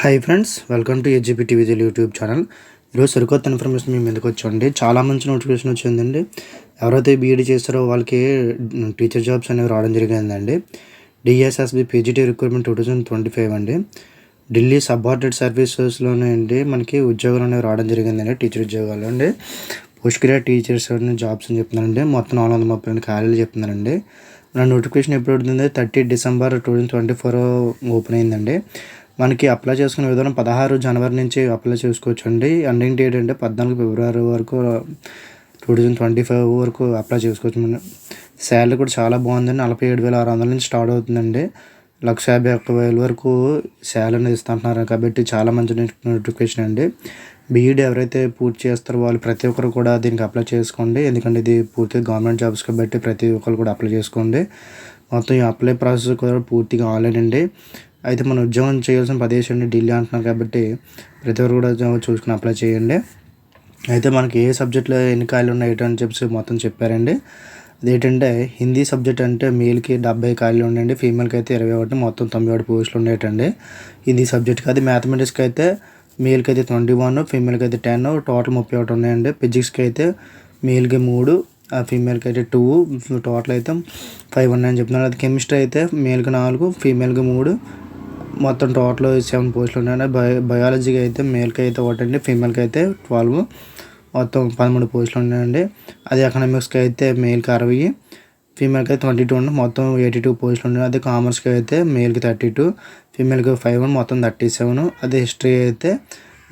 Hi friends welcome to HGP TV YouTube channel ఈరోజు సరికొత్త information మేము ఎందుకు వచ్చండి చాలా మంచి నోటిఫికేషన్ వచ్చిందండి. ఎవరైతే బీఈడీ చేస్తారో వాళ్ళకి టీచర్ జాబ్స్ అనేవి రావడం జరిగిందండి. DSSB PGT recruitment two thousand twenty five అండి. ఢిల్లీ సబార్డినేట్ సర్వీసెస్లోనే అండి మనకి ఉద్యోగాలు అనేవి రావడం జరిగిందండి. టీచర్ ఉద్యోగాలు అండి. పోస్ట్ గ్రాడ్ టీచర్స్ జాబ్స్ అని చెప్తున్నారండి. మొత్తం నాలుగు వందల ముప్పై రెండు ఖాళీలు చెప్తున్నారండి. నా నోటిఫికేషన్ ఎప్పుడు అవుతుంది thirty December two thousand twenty four open అయిందండి. మనకి అప్లై చేసుకునే విధానం పదహారు జనవరి నుంచి అప్లై చేసుకోవచ్చు అండి ఎండింగ్ డేట్ అంటే పద్నాలుగు ఫిబ్రవరి వరకు టూ థౌజండ్ ట్వంటీ ఫైవ్ వరకు అప్లై చేసుకోవచ్చు మనం శాలరీ కూడా చాలా బాగుందండి. నలభై ఏడు వేల ఆరు వందల నుంచి స్టార్ట్ అవుతుందండి. లక్ష యాభై ఒక్క వేల వరకు శాలరీ అనేది ఇస్తుంటున్నారు కాబట్టి చాలా మంచి నోటిఫికేషన్ అండి. బీఈడీ ఎవరైతే పూర్తి చేస్తారో వాళ్ళు ప్రతి ఒక్కరు కూడా దీనికి అప్లై చేసుకోండి. ఎందుకంటే ఇది పూర్తిగా గవర్నమెంట్ జాబ్స్ కాబట్టి ప్రతి ఒక్కరు కూడా అప్లై చేసుకోండి. మొత్తం ఈ అప్లై ప్రాసెస్ కూడా పూర్తిగా ఆన్లైన్ అండి. అయితే మనం ఉద్యోగం చేయాల్సిన ప్రదేశం అండి ఢిల్లీ అంటున్నారు కాబట్టి ప్రతి ఒక్కరు కూడా చూసుకుని అప్లై చేయండి. అయితే మనకి ఏ సబ్జెక్ట్లో ఎన్ని ఖాళీలు ఉన్నాయి ఏంటని చెప్పి మొత్తం చెప్పారండి. అదేంటంటే హిందీ సబ్జెక్ట్ అంటే మేల్కి డెబ్బై ఖాళీలు ఉండండి ఫీమేల్కి అయితే ఇరవై ఒకటి మొత్తం తొంభై ఒకటి పోస్టులు ఉండేటండి. హిందీ సబ్జెక్ట్కి అయితే మ్యాథమెటిక్స్కి అయితే మేల్కి అయితే ట్వంటీ వన్ ఫీమేల్కి అయితే టెన్ టోటల్ ముప్పై ఒకటి ఉన్నాయండి. ఫిజిక్స్కి అయితే మేల్కి మూడు ఫీమేల్కి అయితే టూ టోటల్ అయితే ఫైవ్ ఉన్నాయని చెప్తున్నారు. అది కెమిస్ట్రీ అయితే మేల్కి నాలుగు ఫీమేల్కి మూడు మొత్తం టోటల్ సెవెన్ పోస్టులు ఉన్నాయి బయో బయాలజీకి అయితే మేల్కి అయితే ఒకటి అండి ఫీమేల్కి అయితే ట్వెల్వ్. మొత్తం పదమూడు పోస్టులు ఉన్నాయండి. అదే ఎకనామిక్స్కి అయితే మేల్కి అరవై ఫీమేల్కి అయితే ట్వంటీ టూ ఉండి మొత్తం ఎయిటీ టూ పోస్టులు ఉన్నాయి. అదే కామర్స్కి అయితే మేల్కి థర్టీ టూ ఫీమేల్కి ఫైవ్ మొత్తం థర్టీ సెవెన్. అదే హిస్టరీ అయితే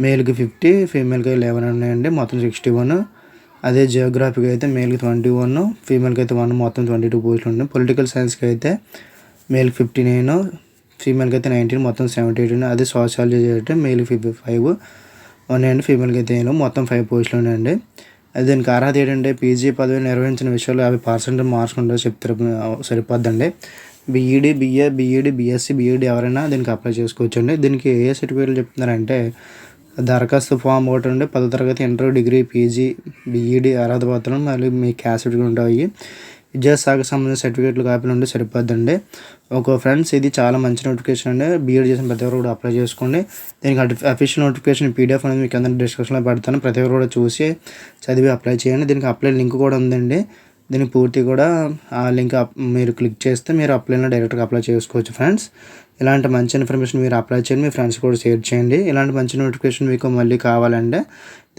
మేల్కి ఫిఫ్టీ ఫీమేల్కి లెవెన్ ఉన్నాయండి. మొత్తం సిక్స్టీ వన్. అదే జియోగ్రఫీకి అయితే మేల్కి ట్వంటీ వన్ ఫీమేల్కి అయితే వన్. మొత్తం ట్వంటీ టూ పోస్టులు ఉన్నాయి. పొలిటికల్ సైన్స్కి అయితే మేల్కి ఫిఫ్టీ నైన్ ఫీమేల్కి అయితే నైన్టీన్ మొత్తం సెవెంటీ ఎయిట్ అదే సోషాలజీ అయితే మేల్ ఫిఫ్టీ ఫైవ్ ఉన్నాయండి ఫీమేల్కి అయితే మొత్తం ఫైవ్ పోస్టులు ఉన్నాయండి దీనికి అర్హత ఏంటంటే పీజీ పదవి నిర్వహించిన విషయాలు యాభై పర్సెంట్ మార్క్స్ ఉంటే చెప్తారు సరిపోద్దండి. BEd BA BEd BSc BEd ఎవరైనా దీనికి అప్లై చేసుకోవచ్చు అండి దీనికి ఏ సర్టిఫికేట్లు చెప్తున్నారంటే దరఖాస్తు ఫామ్ ఒకటి ఉండి పదో తరగతి ఇంటర్ డిగ్రీ పీజీ బీఈడీ అర్హత పత్రం మళ్ళీ మీ క్యాస్ట్ ఉంటాయి. విద్యాశాఖ సంబంధించిన సర్టిఫికేట్లు కాపీలు ఉంటే సరిపోద్దండి. ఒక ఫ్రెండ్స్ ఇది చాలా మంచి నోటిఫికేషన్ అండి. బీఎడ్ చేసిన ప్రతి ఒక్కరు కూడా అప్లై చేసుకోండి. దీనికి అఫీషియల్ నోటిఫికేషన్ పీడిఎఫ్ అనేది మీకు అందరూ డిస్క్రిప్షన్లో పెడతాను. ప్రతి ఒక్కరు కూడా చూసి చదివి అప్లై చేయండి. దీనికి అప్లై లింక్ కూడా ఉందండి. దీనికి పూర్తి కూడా ఆ లింక్ మీరు క్లిక్ చేస్తే మీరు అప్లైలో డైరెక్ట్గా అప్లై చేసుకోవచ్చు ఫ్రెండ్స్ ఇలాంటి మంచి ఇన్ఫర్మేషన్ మీరు అప్లై చేయండి. మీ ఫ్రెండ్స్ కూడా షేర్ చేయండి. ఇలాంటి మంచి నోటిఫికేషన్ మీకు మళ్ళీ కావాలంటే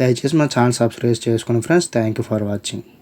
దయచేసి మా ఛానల్ సబ్స్క్రైబ్ చేసుకోండి friends thank you for watching